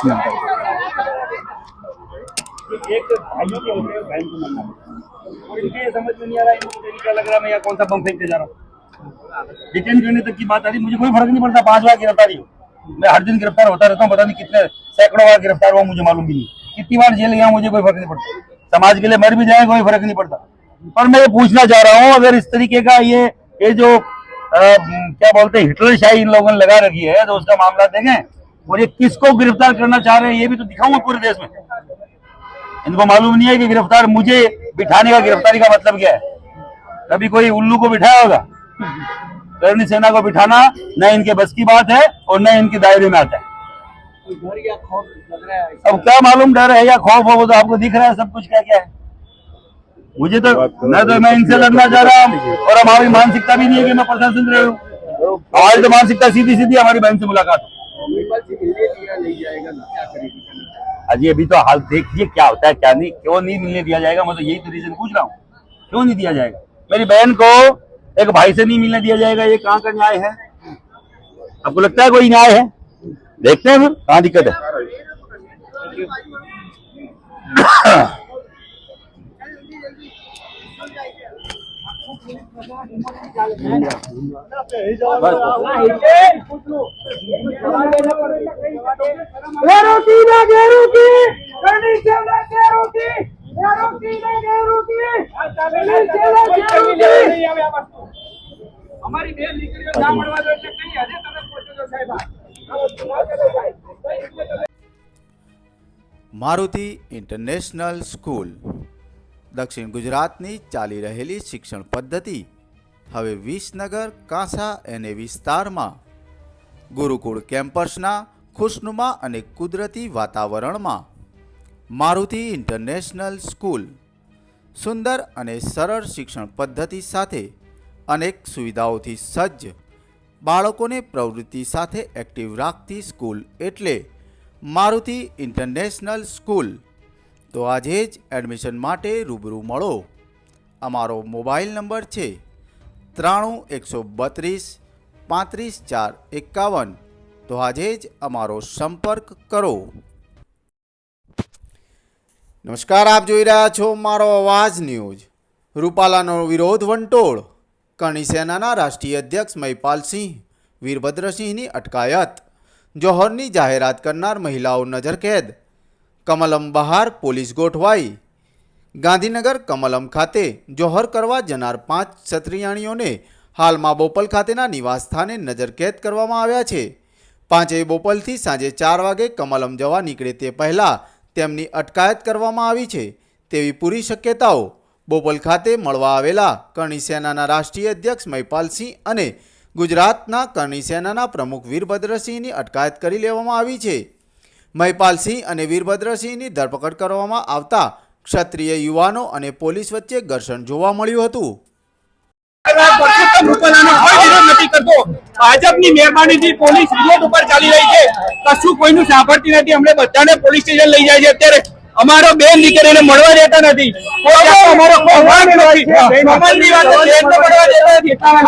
भाइयों के होते हैं समझ में नहीं आ रहा तरीका लग रहा मैं कौन सा बम फेंकते जा रहा हूँ। डिटेन करने तक की बात आ रही मुझे कोई फ़र्क नहीं पड़ता पाँच बार गिरफ्तारी हो। मैं हर दिन गिरफ़्तार होता रहता हूँ पता नहीं कितने सैकड़ों बार गिरफ़्तार हुआ मुझे मालूम भी नहीं। कितनी बार जेल गया मुझे कोई फ़र्क नहीं पड़ता। समाज के लिए मर भी जाए कोई फ़र्क नहीं पड़ता। पर मैं ये पूछना चाह रहा हूँ अगर इस तरीके का ये ये जो अ, क्या बोलते हैं हिटलर शाही इन लोगों ने लगा रखी है तो उसका मामला देखें। और ये किसको गिरफ़्तार करना चाह रहे हैं ये भी तो दिखाऊँगा पूरे देश में। इनको मालूम नहीं है कि गिरफ़्तार मुझे बिठाने का गिरफ्तारी का मतलब क्या है। कभी कोई उल्लू को बिठाया होगा? करनी सेना को बिठाना न इनके बस की बात है और न इनके दायरे में आता है। अब क्या मालूम डर है या खौफ हो वो तो आपको दिख रहा है सब कुछ क्या क्या है। मुझे तो न तो मैं इनसे लड़ना चाह रहा हूँ और हमारी मानसिकता भी नहीं है कि मैं प्रशासन रहे हूँ। हमारी तो मानसिकता सीधी सीधी हमारी बहन से मुलाकात अजी अभी तो हाल देखिए क्या होता है क्या नहीं क्यों नहीं मिलने दिया जाएगा मैं तो यही तो रीजन पूछ रहा हूँ क्यों नहीं दिया जाएगा मेरी बहन को एक भाई से नहीं मिलने दिया जाएगा ये कहाँ का न्याय है आपको लगता है कोई न्याय है देखते हैं फिर कहाँ दिक्कत है बस ને ગેરુકી કણી સેલે ગેરુકી ગેરુકી ને ગેરુકી કણી સેલે ગેરુકી અમારી બેન દીકરીઓ ના મળવા દો એટલે કઈ હજે તમે પહોંચો છો સાહેબ? આવો જુઓ છો સાહેબ. Maruti international school. દક્ષિણ ગુજરાતની ચાલી રહેલી શિક્ષણ પદ્ધતિ હવે વિસનગર કાંસા એને વિસ્તારમાં. ગુરુકુળ કેમ્પસના ખુશનુમા અને કુદરતી વાતાવરણમાં. Maruti international school. સુંદર અને સરળ શિક્ષણ પદ્ધતિ સાથે અનેક સુવિધાઓથી સજ્જ. બાળકોને પ્રવૃત્તિ સાથે એક્ટિવ રાખતી સ્કૂલ એટલે મારુતિ ઇન્ટરનેશનલ સ્કૂલ. તો આજે જ એડમિશન માટે રૂબરૂ મળો. અમારો મોબાઈલ નંબર છે ત્રાણું, એકસો બત્રીસ, પાંત્રીસ ચાર, એકાવન તો આજે જ અમારો સંપર્ક કરો. નમસ્કાર, આપ જોઈ રહ્યા છો મારો અવાજ ન્યૂઝ. રૂપાલાનો વિરોધ વંટોળ. કરણી સેનાના રાષ્ટ્રીય અધ્યક્ષ મહિપાલસિંહ, વીરભદ્રસિંહની અટકાયત. જોહરની જાહેરાત કરનાર મહિલાઓ નજરકેદ કમલમ બહાર પોલીસ ગોઠવાઈ. ગાંધીનગર કમલમ ખાતે જોહર કરવા જનાર પાંચ ક્ષત્રિયાણીઓને હાલમાં બોપલ ખાતેના નિવાસસ્થાને નજરકેદ કરવામાં આવ્યા છે. પાંચેય બોપલથી સાંજે ચાર વાગે કમલમ જવા નીકળે તે પહેલાં તેમની અટકાયત કરવામાં આવી છે તેવી પૂરી શક્યતાઓ બોપલ ખાતે મળવા આવેલા કરણી સેનાના રાષ્ટ્રીય અધ્યક્ષ મહિપાલસિંહ અને ગુજરાતના કરણી સેનાના પ્રમુખ વીરભદ્રસિંહની અટકાયત કરી લેવામાં આવી છે. મહિપાલસિંહ અને વીરભદ્રસિંહની ધરપકડ કરવામાં આવતા ક્ષત્રિય યુવાનો અને પોલીસ વચ્ચે ઘર્ષણ જોવા મળ્યું હતું. ભાજપની મહેરબાનીથી પોલીસ ઉપર ચાલી રહી છે કશું કોઈનું સાંભળતી નથી અમને બધાને પોલીસ સ્ટેશન લઈ જાય છે અત્યારે અમારો બેન દીકરીને દેતા નથી અમારો મળવા દેતા નથી